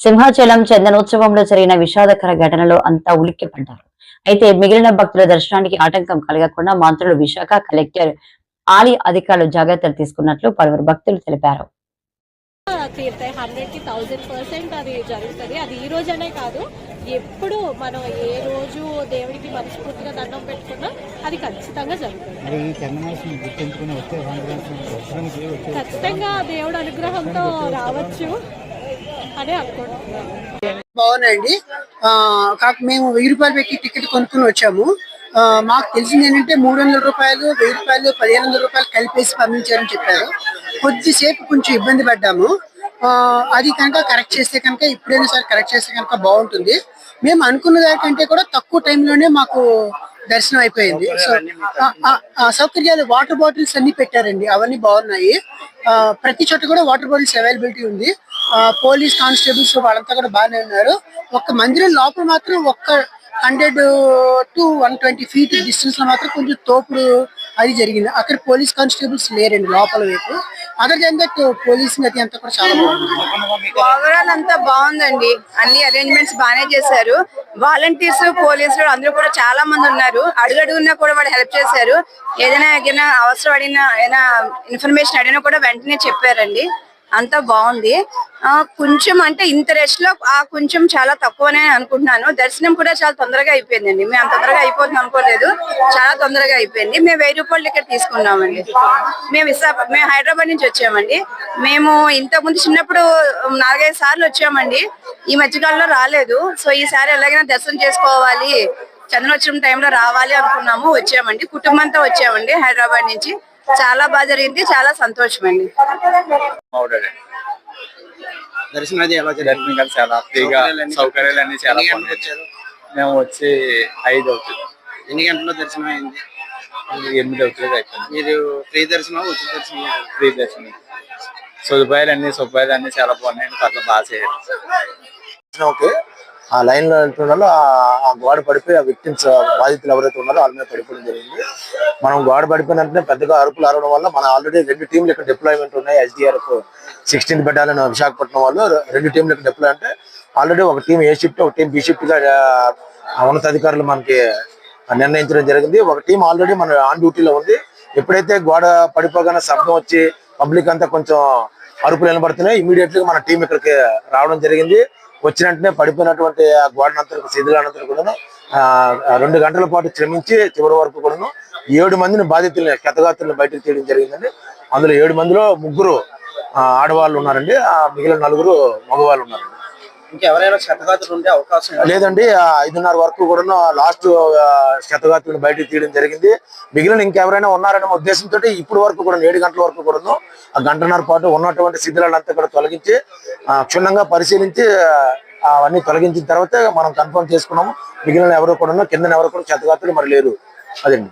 సింహాచలం చందనోత్సవంలో జరిగిన విషాదకర ఘటనలో అంతా ఉలిక్కిపడ్డారు. అయితే మిగిలిన భక్తుల దర్శనానికి ఆటంకం కలగకుండా మంత్రులు విశాఖ కలెక్టర్ ఆలయ అధికారులు జాగ్రత్తలు తీసుకున్నట్లు పలువురు భక్తులు తెలిపారు. తీరుతాయి హండ్రెడ్కి థౌజండ్ పర్సెంట్ అది జరుగుతుంది. అది ఈ రోజనే కాదు ఎప్పుడు మనం ఏ రోజు దేవుడికి మనస్ఫూర్తిగా దండం పెట్టుకున్నా అది ఖచ్చితంగా జరుగుతుంది. ఖచ్చితంగా దేవుడు అనుగ్రహంతో రావచ్చు. అని అనుకుంటున్నాను. బాగున్నాయండి. ఆ, కాక మేము వెయ్యి రూపాయలు పెట్టి టికెట్ కొనుక్కుని వచ్చాము. మాకు తెలిసింది ఏంటంటే మూడు వందల రూపాయలు వెయ్యి రూపాయలు పదిహేను వందల రూపాయలు కలిపేసి పంపించారని చెప్పారు. కొద్దిసేపు కొంచెం ఇబ్బంది పడ్డాము. ఆ, అది కనుక కరెక్ట్ చేస్తే కనుక ఇప్పుడైనా సరే కరెక్ట్ చేస్తే కనుక బాగుంటుంది. మేము అనుకున్న దానికంటే కూడా తక్కువ టైంలోనే మాకు దర్శనం అయిపోయింది. సో ఆ- సౌకర్యాలు వాటర్ బాటిల్స్ అన్ని పెట్టారండి. అవన్నీ బాగున్నాయి. ఆ, ప్రతి చోట కూడా వాటర్ బాటిల్స్ అవైలబిలిటీ ఉంది. పోలీస్ కానిస్టేబుల్స్ వాళ్ళంతా కూడా బాగానే ఉన్నారు. ఒక్క మందిరం లోపల మాత్రం ఒక్క hundred to one twenty feet డిస్టెన్స్లో మాత్రం కొంచెం తోపుడు అది జరిగింది. అక్కడ పోలీస్ కానిస్టేబుల్స్ లేరండి లోపల వైపు. అదర్ దాన్ దట్ పోలీస్ అది అంతా కూడా చాలా బాగుంది. ఓవరాల్ అంతా బాగుందండి. అన్ని అరేంజ్మెంట్స్ బాగానే చేశారు. వాలంటీర్స్ పోలీసులు అందరూ కూడా చాలా మంది ఉన్నారు. అడుగడుగునా కూడా వాళ్ళు హెల్ప్ చేశారు. ఏదైనా ఏదైనా అవసరం అడిగినా ఏదైనా ఇన్ఫర్మేషన్ అడిగినా కూడా వెంటనే చెప్పారండి. అంతా బాగుంది. కొంచెం అంటే ఇంత రష్లో ఆ కొంచెం చాలా తక్కువనే అనుకుంటున్నాను. దర్శనం కూడా చాలా తొందరగా అయిపోయిందండి. మేము అంత తొందరగా అయిపోతుంది అనుకోలేదు. చాలా తొందరగా అయిపోయింది. మేము వెయ్యి రూపాయలు టికెట్ తీసుకున్నామండి. మేము విశాఖ మేము హైదరాబాద్ నుంచి వచ్చామండి. మేము ఇంతకు ముందు చిన్నప్పుడు నాలుగైదు సార్లు వచ్చామండి. ఈ మధ్యకాలంలో రాలేదు. సో ఈసారి ఎలాగైనా దర్శనం చేసుకోవాలి. చంద్రోత్సవం టైంలో రావాలి అనుకున్నాము. వచ్చామండి. కుటుంబంతో వచ్చామండి హైదరాబాద్ నుంచి. చాలా బాగా జరిగింది చాలా సంతోషం అండి దర్శనం దర్శనం చాలా ఫ్రీగా సౌకర్యాలు అన్ని చాలా వచ్చారు? మేము వచ్చి ఐదు అవుతుంది. ఎన్ని గంటల్లో దర్శనం అయింది ఎనిమిది అవుతుంది అయిపోయింది మీరు ఫ్రీ దర్శనం ఉచిత దర్శనం ఫ్రీ దర్శనం. సదుపాయాలు అన్ని సదుపాయాలు అన్ని చాలా బాగున్నాయి పట్ల బాగా చేయాలి ఓకే. ఆ లైన్లో వెళ్తున్న ఆ గోడ పడిపోయి ఆ విక్టిమ్స్ బాధితులు ఎవరైతే ఉన్నారో వాళ్ళ మీద పడిపోవడం జరిగింది. మనం గోడ పడిపోయిన వెంటనే పెద్దగా అరుపులు అరవడం వల్ల మన ఆల్రెడీ రెండు టీంలు ఇక్కడ డిప్లాయ్మెంట్ ఉన్నాయి. ఎస్డిఆర్ఎఫ్ సిక్స్టీన్త్ బెటాలియన్ విశాఖపట్నం వాళ్ళు రెండు టీంలు ఇక్కడ డిప్లాయ్ అంటే ఆల్రెడీ ఒక టీం ఏ షిఫ్ట్ ఒక టీం బి షిఫ్ట్గా ఉన్నతాధికారులు మనకి నిర్ణయించడం జరిగింది. ఒక టీం ఆల్రెడీ మన ఆన్ డ్యూటీలో ఉంది. ఎప్పుడైతే గోడ పడిపోగానే శబ్దం వచ్చి పబ్లిక్ అంతా కొంచెం అరుపులు వినబడుతున్నాయి ఇమీడియట్లీ మన టీం ఇక్కడికి రావడం జరిగింది. వచ్చిన వెంటనే పడిపోయినటువంటి ఆ గోడనంతా శిథిలానంతరం కూడాను రెండు గంటల పాటు శ్రమించి చివరి వరకు కూడాను ఏడు మందిని బాధితుల్ని క్షతగాత్రులను బయటకు తీయడం జరిగిందండి. అందులో ఏడు మందిలో ముగ్గురు ఆ, ఆడవాళ్ళు ఉన్నారండి. ఆ మిగిలిన నలుగురు మగవాళ్ళు ఉన్నారండి. ఇంకెవరైనా క్షతగాతులు ఉండే అవకాశం? లేదండి ఆ ఐదున్నర వరకు కూడా లాస్ట్ శతగాత్రులను బయటకు తీయడం జరిగింది. మిగిలిన ఇంకెవరైనా ఉన్నారనే ఉద్దేశంతో ఇప్పుడు వరకు కూడా ఏడు గంటల వరకు కూడా ఆ గంటన్నర పాటు ఉన్నటువంటి శిథిలాలంతా కూడా తొలగించి ఆ, క్షుణ్ణంగా పరిశీలించి అవన్నీ తొలగించిన తర్వాత మనం కన్ఫర్మ్ చేసుకున్నాము. మిగిలిన ఎవరు కూడా కింద ఎవరు కూడా శతగాత్రులు మరి లేరు. అదండి.